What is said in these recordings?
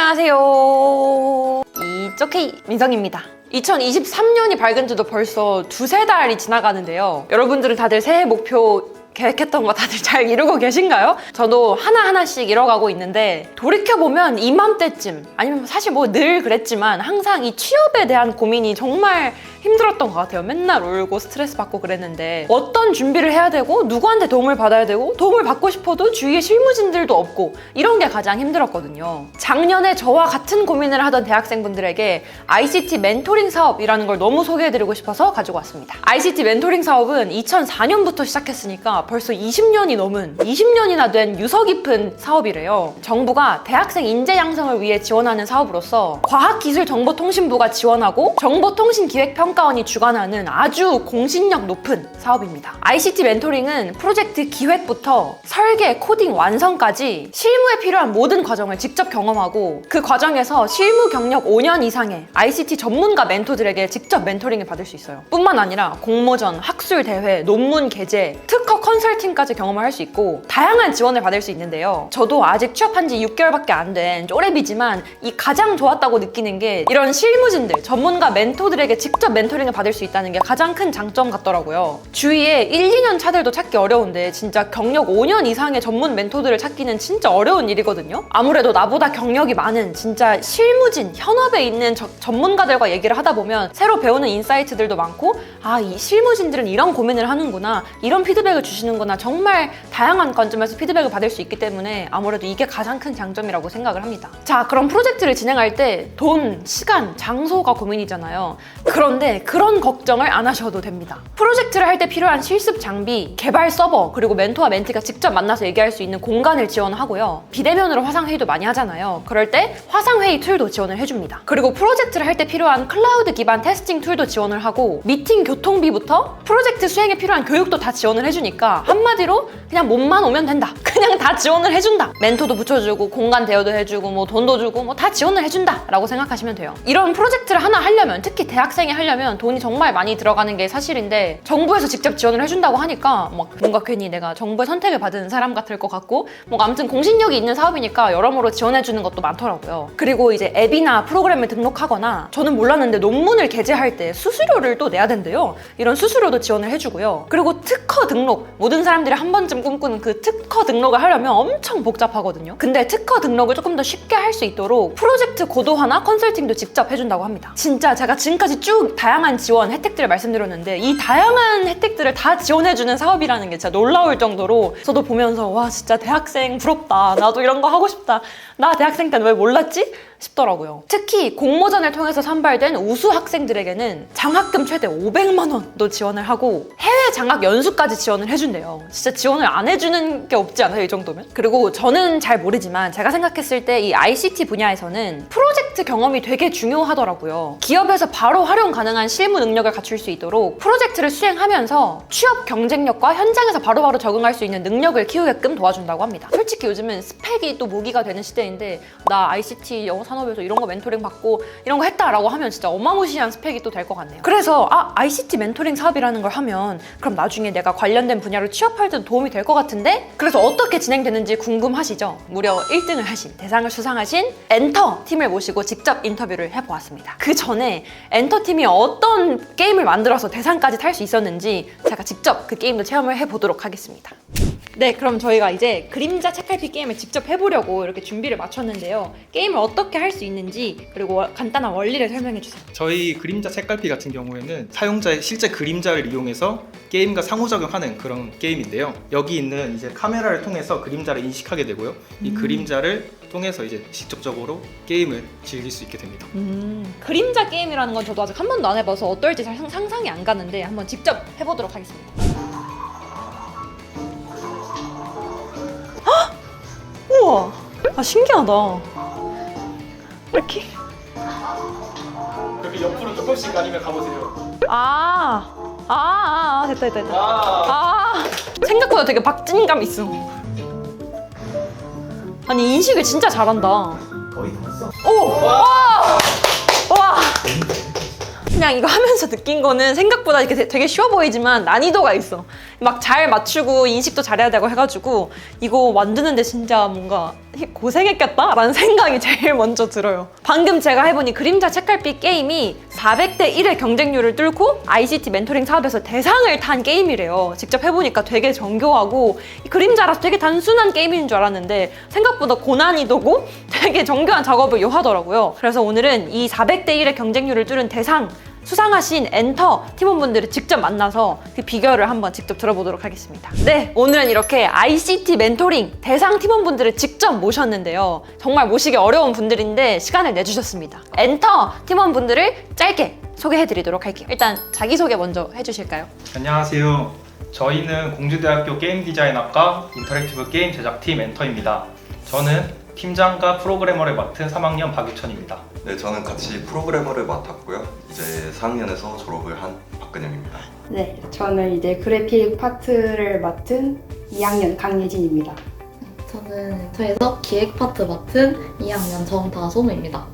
안녕하세요. 이쪽케이 민성입니다. 2023년이 밝은 지도 벌써 두세 달이 지나가는데요. 여러분들은 다들 새해 목표 계획했던 거 다들 잘 이루고 계신가요? 저도 하나하나씩 이뤄가고 있는데 돌이켜보면 이맘때쯤 아니면 사실 뭐 늘 그랬지만 항상 이 취업에 대한 고민이 정말 힘들었던 것 같아요. 맨날 울고 스트레스 받고 그랬는데 어떤 준비를 해야 되고 누구한테 도움을 받아야 되고 도움을 받고 싶어도 주위에 실무진들도 없고 이런 게 가장 힘들었거든요. 작년에 저와 같은 고민을 하던 대학생분들에게 ICT 멘토링 사업이라는 걸 너무 소개해드리고 싶어서 가지고 왔습니다. ICT 멘토링 사업은 2004년부터 시작했으니까 벌써 20년이 넘은 20년이나 된 유서 깊은 사업이래요. 정부가 대학생 인재 양성을 위해 지원하는 사업으로서 과학기술정보통신부가 지원하고 정보통신기획평가원이 주관하는 아주 공신력 높은 사업입니다. ICT 멘토링은 프로젝트 기획부터 설계, 코딩, 완성까지 실무에 필요한 모든 과정을 직접 경험하고 그 과정에서 실무 경력 5년 이상의 ICT 전문가 멘토들에게 직접 멘토링을 받을 수 있어요. 뿐만 아니라 공모전, 학술 대회, 논문 게재, 특허 컨 설팅까지 경험을 할 수 있고 다양한 지원을 받을 수 있는데요. 저도 아직 취업한 지 6개월밖에 안 된 쪼레비지만 이 가장 좋았다고 느끼는 게 이런 실무진들, 전문가 멘토들에게 직접 멘토링을 받을 수 있다는 게 가장 큰 장점 같더라고요. 주위에 1, 2년 차들도 찾기 어려운데 진짜 경력 5년 이상의 전문 멘토들을 찾기는 진짜 어려운 일이거든요. 아무래도 나보다 경력이 많은 진짜 실무진, 현업에 있는 저- 전문가들과 얘기를 하다 보면 새로 배우는 인사이트들도 많고 아, 이 실무진들은 이런 고민을 하는구나, 이런 피드백을 주시는 구나 정말 다양한 관점에서 피드백을 받을 수 있기 때문에 아무래도 이게 가장 큰 장점이라고 생각을 합니다. 자, 그럼 프로젝트를 진행할 때 돈, 시간, 장소가 고민이잖아요. 그런데 그런 걱정을 안 하셔도 됩니다. 프로젝트를 할 때 필요한 실습 장비, 개발 서버, 그리고 멘토와 멘티가 직접 만나서 얘기할 수 있는 공간을 지원하고요. 비대면으로 화상회의도 많이 하잖아요. 그럴 때 화상회의 툴도 지원을 해줍니다. 그리고 프로젝트를 할 때 필요한 클라우드 기반 테스팅 툴도 지원을 하고 미팅 교통비부터 프로젝트 수행에 필요한 교육도 다 지원을 해주니까 한마디로 그냥 몸만 오면 된다. 그냥 다 지원을 해준다. 멘토도 붙여주고 공간 대여도 해주고 뭐 돈도 주고 뭐 다 지원을 해준다 라고 생각하시면 돼요. 이런 프로젝트를 하나 하려면 특히 대학생이 하려면 돈이 정말 많이 들어가는 게 사실인데 정부에서 직접 지원을 해준다고 하니까 막 뭔가 괜히 내가 정부의 선택을 받은 사람 같을 것 같고 뭐 아무튼 공신력이 있는 사업이니까 여러모로 지원해주는 것도 많더라고요. 그리고 이제 앱이나 프로그램을 등록하거나 저는 몰랐는데 논문을 게재할 때 수수료를 또 내야 된대요. 이런 수수료도 지원을 해주고요. 그리고 특허 등록 모든 사람들이 한 번쯤 꿈꾸는 그 특허 등록을 하려면 엄청 복잡하거든요. 근데 특허 등록을 조금 더 쉽게 할 수 있도록 프로젝트 고도화나 컨설팅도 직접 해준다고 합니다. 진짜 제가 지금까지 쭉 다양한 지원 혜택들을 말씀드렸는데 이 다양한 혜택들을 다 지원해주는 사업이라는 게 진짜 놀라울 정도로 저도 보면서 와 진짜 대학생 부럽다. 나도 이런 거 하고 싶다. 나 대학생 때는 왜 몰랐지? 싶더라고요. 특히 공모전을 통해서 선발된 우수 학생들에게는 장학금 최대 500만 원도 지원을 하고 해외 장학 연수까지 지원을 해준대요. 진짜 지원을 안 해주는 게 없지 않아요, 이 정도면? 그리고 저는 잘 모르지만 제가 생각했을 때 이 ICT 분야에서는 프로 젝트 경험이 되게 중요하더라고요. 기업에서 바로 활용 가능한 실무 능력을 갖출 수 있도록 프로젝트를 수행하면서 취업 경쟁력과 현장에서 바로 바로 적응할 수 있는 능력을 키우게끔 도와준다고 합니다. 솔직히 요즘은 스펙이 또 무기가 되는 시대인데 나 ICT 영어 산업에서 이런 거 멘토링 받고 이런 거 했다라고 하면 진짜 어마무시한 스펙이 또 될 것 같네요. 그래서 아 ICT 멘토링 사업이라는 걸 하면 그럼 나중에 내가 관련된 분야로 취업할 때도 도움이 될 것 같은데 그래서 어떻게 진행되는지 궁금하시죠? 무려 1등을 하신 대상을 수상하신 엔터 팀을 모시고 직접 인터뷰를 해보았습니다. 그 전에 엔터 팀이 어떤 게임을 만들어서 대상까지 탈 수 있었는지 제가 직접 그 게임도 체험을 해보도록 하겠습니다. 네, 그럼 저희가 이제 그림자 책갈피 게임을 직접 해보려고 이렇게 준비를 마쳤는데요. 게임을 어떻게 할 수 있는지 그리고 워- 간단한 원리를 설명해 주세요. 저희 그림자 책갈피 같은 경우에는 사용자의 실제 그림자를 이용해서 게임과 상호작용하는 그런 게임인데요. 여기 있는 이제 카메라를 통해서 그림자를 인식하게 되고요. 이 그림자를 통해서 이제 직접적으로 게임을 즐길 수 있게 됩니다. 음, 그림자 게임이라는 건 저도 아직 한 번도 안 해봐서 어떨지 잘 상- 상상이 안 가는데 한번 직접 해보도록 하겠습니다. 우와, 아 신기하다. 이렇게? 이렇게 옆으로 조금씩 아니면 가보세요. 아, 아, 아, 아, 됐다, 됐다, 됐다. 아, 아, 생각보다 되게 박진감 있어. 아니 인식을 진짜 잘한다. 거의 다 왔어. 오, 와, 와, 그냥 이거 하면서 느낀 거는 생각보다 이렇게 되- 되게 쉬워 보이지만 난이도가 있어. 막 잘 맞추고 인식도 잘해야 되고 해가지고 이거 만드는데 진짜 뭔가 고생했겠다라는 생각이 제일 먼저 들어요. 방금 제가 해보니 그림자 책갈피 게임이 400대 1의 경쟁률을 뚫고 ICT 멘토링 사업에서 대상을 탄 게임이래요. 직접 해보니까 되게 정교하고 이 그림자라서 되게 단순한 게임인 줄 알았는데 생각보다 고난이도고 되게 정교한 작업을 요하더라고요. 그래서 오늘은 이 400대 1의 경쟁률을 뚫은 대상 수상하신 엔터 팀원분들을 직접 만나서 그 비결을 한번 직접 들어보도록 하겠습니다. 네, 오늘은 이렇게 ICT 멘토링 대상 팀원분들을 직접 모셨는데요. 정말 모시기 어려운 분들인데 시간을 내주셨습니다. 엔터 팀원분들을 짧게 소개해드리도록 할게요. 일단 자기소개 먼저 해주실까요? 안녕하세요. 저희는 공주대학교 게임 디자인학과 인터랙티브 게임 제작팀 엔터입니다. 저는 팀장과 프로그래머를 맡은 3학년 박유천입니다. 네, 저는 같이 프로그래머를 맡았고요. 이제 4학년에서 졸업을 한 박근영입니다. 네, 저는 이제 그래픽 파트를 맡은 2학년 강예진입니다. 저는 저에서 기획 파트 맡은 2학년 정다솜입니다.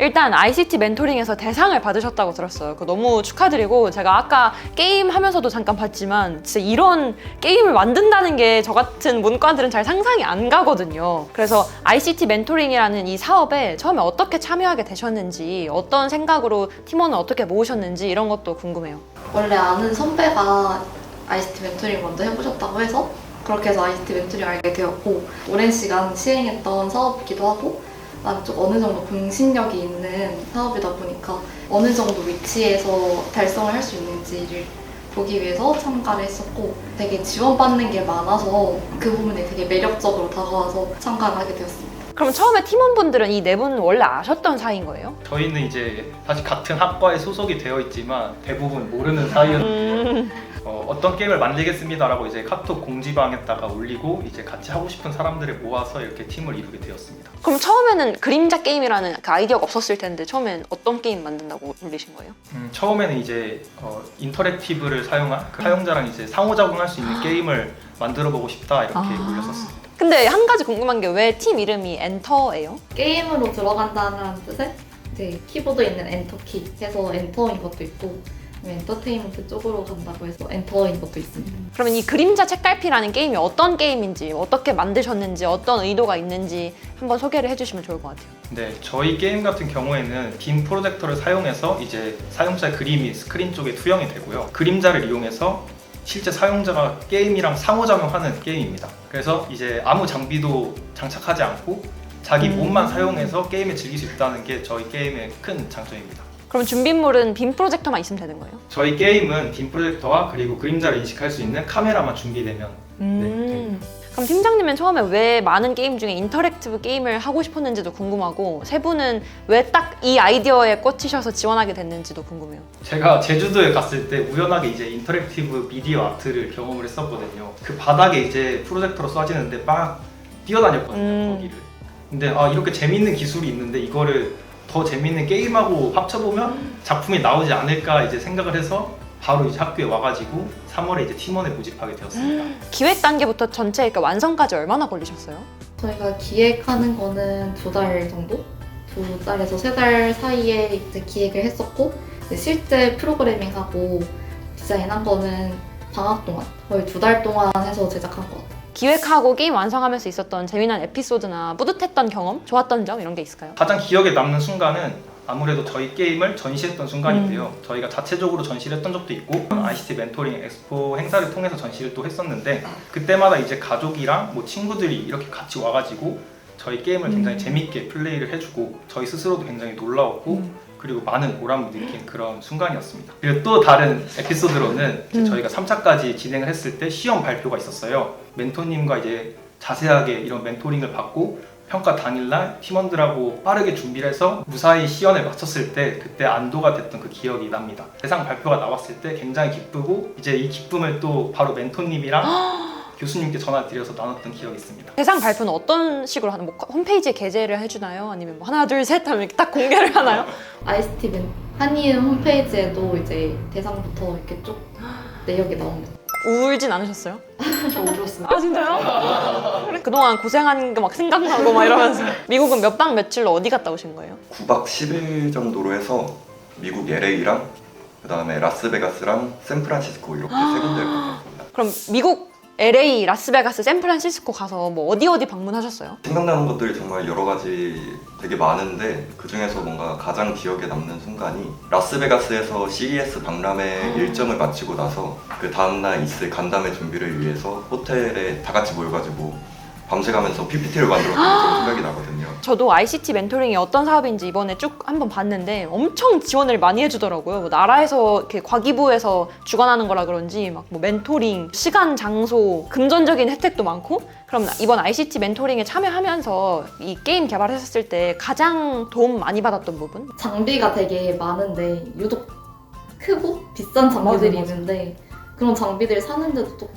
일단 ICT 멘토링에서 대상을 받으셨다고 들었어요. 그 너무 축하드리고 제가 아까 게임 하면서도 잠깐 봤지만 진짜 이런 게임을 만든다는 게 저 같은 문과들은 잘 상상이 안 가거든요. 그래서 ICT 멘토링이라는 이 사업에 처음에 어떻게 참여하게 되셨는지 어떤 생각으로 팀원을 어떻게 모으셨는지 이런 것도 궁금해요. 원래 아는 선배가 ICT 멘토링 먼저 해보셨다고 해서 그렇게 해서 ICT 멘토링 알게 되었고 오랜 시간 시행했던 사업이기도 하고 그다음에 좀 어느 정도 공신력이 있는 사업이다 보니까 어느 정도 위치에서 달성을 할 수 있는지를 보기 위해서 참가를 했었고 되게 지원받는 게 많아서 그 부분이 되게 매력적으로 다가와서 참가를 하게 되었습니다. 그럼 처음에 팀원분들은 이 네 분 원래 아셨던 사이인 거예요? 저희는 이제 사실 같은 학과에 소속이 되어 있지만 대부분 모르는 사이였는데 음, 어, 떤 게임을 만들겠습니다라고 이제 카톡 공지방에다가 올리고 이제 같이 하고 싶은 사람들을 모아서 이렇게 팀을 이루게 되었습니다. 그럼 처음에는 그림자 게임이라는 그 아이디어가 없었을 텐데 처음엔 어떤 게임 만든다고 올리신 거예요? 음, 처음에는 이제 어, 인터랙티브를 사용한 그 사용자랑 이제 상호작용할 수 있는 게임을 만들어 보고 싶다 이렇게 아. 올렸었습니다. 근데 한 가지 궁금한 게 왜 팀 이름이 엔터예요? 게임으로 들어간다는 뜻의 이제 키보드에 있는 엔터키 해서 엔터인 것도 있고 엔터테인먼트 쪽으로 간다고 해서 엔터인 것도 있습니다. 그러면 이 그림자 책갈피라는 게임이 어떤 게임인지 어떻게 만드셨는지 어떤 의도가 있는지 한번 소개를 해주시면 좋을 것 같아요. 네, 저희 게임 같은 경우에는 빔 프로젝터를 사용해서 이제 사용자의 그림이 스크린 쪽에 투영이 되고요. 그림자를 이용해서 실제 사용자가 게임이랑 상호작용하는 게임입니다. 그래서 이제 아무 장비도 장착하지 않고 자기 음. 몸만 사용해서 게임을 즐길 수 있다는 게 저희 게임의 큰 장점입니다. 그럼 준비물은 빔 프로젝터만 있으면 되는 거예요? 저희 게임은 빔 프로젝터와 그리고 그림자를 인식할 수 있는 카메라만 준비되면 음. 그럼 팀장님은 처음에 왜 많은 게임 중에 인터랙티브 게임을 하고 싶었는지도 궁금하고 세 분은 왜 딱 이 아이디어에 꽂히셔서 지원하게 됐는지도 궁금해요. 제가 제주도에 갔을 때 우연하게 이제 인터랙티브 미디어 아트를 경험을 했었거든요. 그 바닥에 이제 프로젝터로 쏴지는데 막 뛰어다녔거든요, 음. 거기를. 근데 아 이렇게 재밌는 기술이 있는데 이거를 더 재밌는 게임하고 합쳐보면 작품이 나오지 않을까 이제 생각을 해서 바로 이제 학교에 와가지고 3월에 이제 팀원에 모집하게 되었습니다. 기획 단계부터 전체 이렇게 완성까지 얼마나 걸리셨어요? 저희가 기획하는 거는 두 달 정도? 두 달에서 세 달 사이에 이제 기획을 했었고 이제 실제 프로그래밍하고 디자인한 거는 방학 동안 거의 두 달 동안 해서 제작한 것 같아요. 기획하고 게임 완성하면서 있었던 재미난 에피소드나 뿌듯했던 경험, 좋았던 점 이런 게 있을까요? 가장 기억에 남는 순간은 아무래도 저희 게임을 전시했던 순간인데요. 저희가 자체적으로 전시를 했던 적도 있고 ICT 멘토링 엑스포 행사를 통해서 전시를 또 했었는데 그때마다 이제 가족이랑 뭐 친구들이 이렇게 같이 와가지고 저희 게임을 굉장히 재밌게 플레이를 해주고 저희 스스로도 굉장히 놀라웠고 그리고 많은 보람을 느낀 그런 순간이었습니다. 그리고 또 다른 에피소드로는 이제 음. 저희가 3차까지 진행을 했을 때 시험 발표가 있었어요. 멘토님과 이제 자세하게 이런 멘토링을 받고 평가 당일날 팀원들하고 빠르게 준비를 해서 무사히 시연을 마쳤을 때 그때 안도가 됐던 그 기억이 납니다. 대상 발표가 나왔을 때 굉장히 기쁘고 이제 이 기쁨을 또 바로 멘토님이랑 교수님께 전화 드려서 나눴던 기억이 있습니다. 대상 발표는 어떤 식으로 하는 뭐 홈페이지에 게재를 해주나요? 아니면 뭐 하나 둘 셋 하면 이렇게 딱 공개를 하나요? ICT 멘 한이은 홈페이지에도 이제 대상부터 이렇게 쭉 내역이 나옵니다. 울진 않으셨어요? 저 울었습니다. 아 진짜요? 그래? 그동안 고생한 게 막 생각나고 막 이러면서 미국은 몇 박 며칠로 어디 갔다 오신 거예요? 9박 10일 정도로 해서 미국 LA랑 그다음에 라스베가스랑 샌프란시스코 이렇게 세 군데를 갔습니다. 그럼 미국 LA, 라스베가스, 샌프란시스코 가서 뭐 어디 어디 방문하셨어요? 생각나는 것들이 정말 여러 가지 되게 많은데 그 중에서 뭔가 가장 기억에 남는 순간이 라스베가스에서 CES 박람회 일정을 마치고 나서 그 다음날 있을 간담회 준비를 위해서 호텔에 다 같이 모여가지고 밤새가면서 PPT를 만들었던 그런 생각이 나거든요. 저도 ICT 멘토링이 어떤 사업인지 이번에 쭉 한번 봤는데 엄청 지원을 많이 해주더라고요. 뭐 나라에서 이렇게 과기부에서 주관하는 거라 그런지 막 뭐 멘토링, 시간, 장소, 금전적인 혜택도 많고 그럼 이번 ICT 멘토링에 참여하면서 이 게임 개발했을 때 가장 도움 많이 받았던 부분? 장비가 되게 많은데 유독 크고 비싼 장비들이 맞아, 맞아. 있는데 그런 장비들 사는데도 또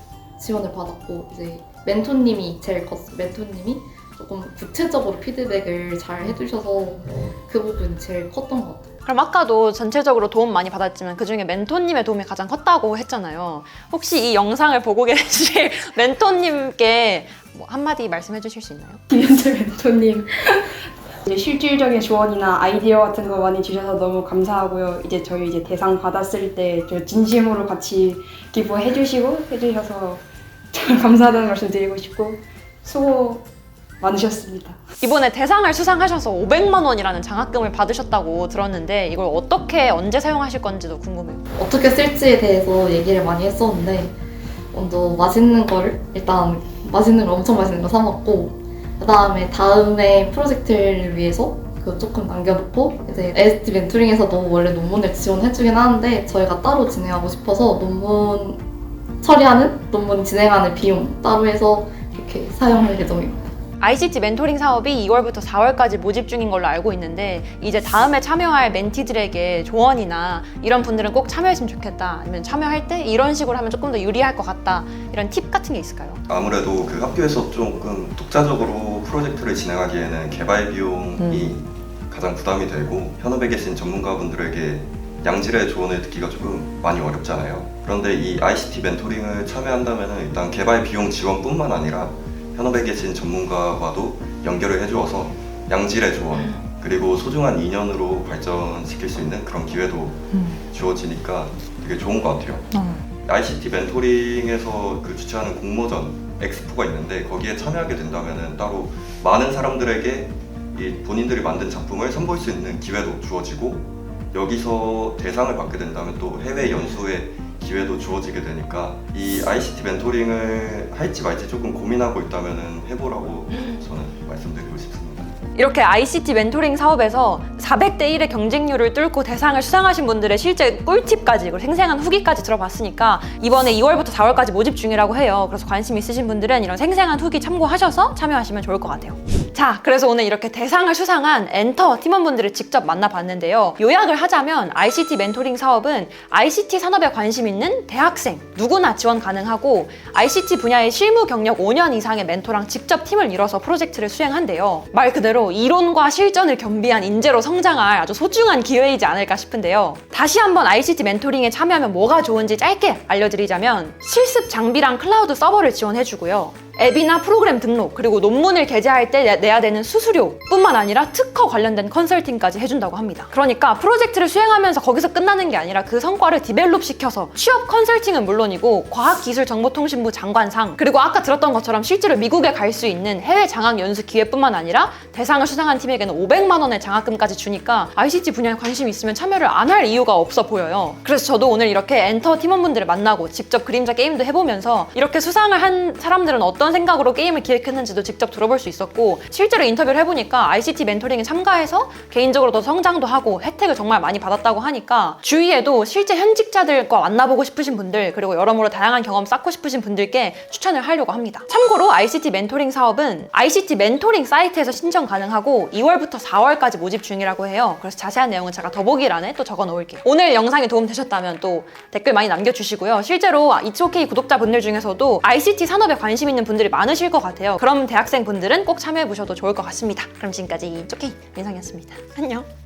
지원을 받았고 이제 멘토님이 제일 컸어. 멘토님이 조금 구체적으로 피드백을 잘 해주셔서 그 부분이 제일 컸던 것 같아요. 그럼 아까도 전체적으로 도움 많이 받았지만 그 중에 멘토님의 도움이 가장 컸다고 했잖아요. 혹시 이 영상을 보고 계실 멘토님께 뭐 한마디 말씀해 주실 수 있나요? 김현재 멘토님 이제 실질적인 조언이나 아이디어 같은 거 많이 주셔서 너무 감사하고요. 이제 저희 이제 대상 받았을 때 저 진심으로 같이 기부해 주시고 해 주셔서 정말 감사하다는 말씀 드리고 싶고 수고 많으셨습니다. 이번에 대상을 수상하셔서 500만 원이라는 장학금을 받으셨다고 들었는데 이걸 어떻게 언제 사용하실 건지도 궁금해요. 어떻게 쓸지에 대해서 얘기를 많이 했었는데 먼저 맛있는 걸 일단 맛있는 걸 엄청 맛있는 거 사 먹고 그 다음에 다음에 프로젝트를 위해서 그 조금 남겨놓고 이제 ST 멘토링에서도 원래 논문을 지원해주긴 하는데 저희가 따로 진행하고 싶어서 논문 처리하는 논문 진행하는 비용 따로 해서 이렇게 사용할 예정입니다. ICT 멘토링 사업이 2월부터 4월까지 모집 중인 걸로 알고 있는데 이제 다음에 참여할 멘티들에게 조언이나 이런 분들은 꼭 참여했으면 좋겠다 아니면 참여할 때 이런 식으로 하면 조금 더 유리할 것 같다 이런 팁 같은 게 있을까요? 아무래도 그 학교에서 조금 독자적으로 프로젝트를 진행하기에는 개발 비용이 가장 부담이 되고 현업에 계신 전문가분들에게 양질의 조언을 듣기가 조금 많이 어렵잖아요. 그런데 이 ICT 멘토링을 참여한다면 일단 개발 비용 지원뿐만 아니라 현업에 계신 전문가와도 연결을 해주어서 양질의 조언 그리고 소중한 인연으로 발전시킬 수 있는 그런 기회도 주어지니까 되게 좋은 것 같아요. ICT 멘토링에서 그 주최하는 공모전 엑스포가 있는데 거기에 참여하게 된다면 따로 많은 사람들에게 이 본인들이 만든 작품을 선보일 수 있는 기회도 주어지고 여기서 대상을 받게 된다면 또 해외 연수의 기회도 주어지게 되니까 이 ICT 멘토링을 할지 말지 조금 고민하고 있다면 해보라고 저는 말씀드리고 싶습니다. 이렇게 ICT 멘토링 사업에서 400대 1의 경쟁률을 뚫고 대상을 수상하신 분들의 실제 꿀팁까지 그리고 생생한 후기까지 들어봤으니까 이번에 2월부터 4월까지 모집 중이라고 해요. 그래서 관심 있으신 분들은 이런 생생한 후기 참고하셔서 참여하시면 좋을 것 같아요. 자, 그래서 오늘 이렇게 대상을 수상한 엔터 팀원분들을 직접 만나봤는데요. 요약을 하자면 ICT 멘토링 사업은 ICT 산업에 관심 있는 대학생 누구나 지원 가능하고 ICT 분야의 실무 경력 5년 이상의 멘토랑 직접 팀을 이뤄서 프로젝트를 수행한대요. 말 그대로 이론과 실전을 겸비한 인재로 성장할 아주 소중한 기회이지 않을까 싶은데요. 다시 한번 ICT 멘토링에 참여하면 뭐가 좋은지 짧게 알려드리자면 실습 장비랑 클라우드 서버를 지원해주고요. 앱이나 프로그램 등록 그리고 논문을 게재할 때 내- 내야 되는 수수료뿐만 아니라 특허 관련된 컨설팅까지 해준다고 합니다. 그러니까 프로젝트를 수행하면서 거기서 끝나는 게 아니라 그 성과를 디벨롭 시켜서 취업 컨설팅은 물론이고 과학기술정보통신부 장관상 그리고 아까 들었던 것처럼 실제로 미국에 갈 수 있는 해외 장학 연수 기회뿐만 아니라 대상을 수상한 팀에게는 500만 원의 장학금까지 주니까 ICT 분야에 관심 있으면 참여를 안 할 이유가 없어 보여요. 그래서 저도 오늘 이렇게 엔터 팀원분들을 만나고 직접 그림자 게임도 해보면서 이렇게 수상을 한 사람들은 어떤 생각으로 게임을 기획했는지도 직접 들어볼 수 있었고 실제로 인터뷰를 해보니까 ICT 멘토링에 참가해서 개인적으로도 성장도 하고 혜택을 정말 많이 받았다고 하니까 주위에도 실제 현직자들과 만나보고 싶으신 분들 그리고 여러모로 다양한 경험 쌓고 싶으신 분들께 추천을 하려고 합니다. 참고로 ICT 멘토링 사업은 ICT 멘토링 사이트에서 신청 가능하고 2월부터 4월까지 모집 중이라고 해요. 그래서 자세한 내용은 제가 더보기란에 또 적어 놓을게요. 오늘 영상이 도움 되셨다면 또 댓글 많이 남겨주시고요. 실제로 이츠오케이 구독자분들 중에서도 ICT 산업에 관심 있는 분 들이 많으실 것 같아요. 그럼 대학생 분들은 꼭 참여해 보셔도 좋을 것 같습니다. 그럼 지금까지 이츠오케이 민상이었습니다. 안녕.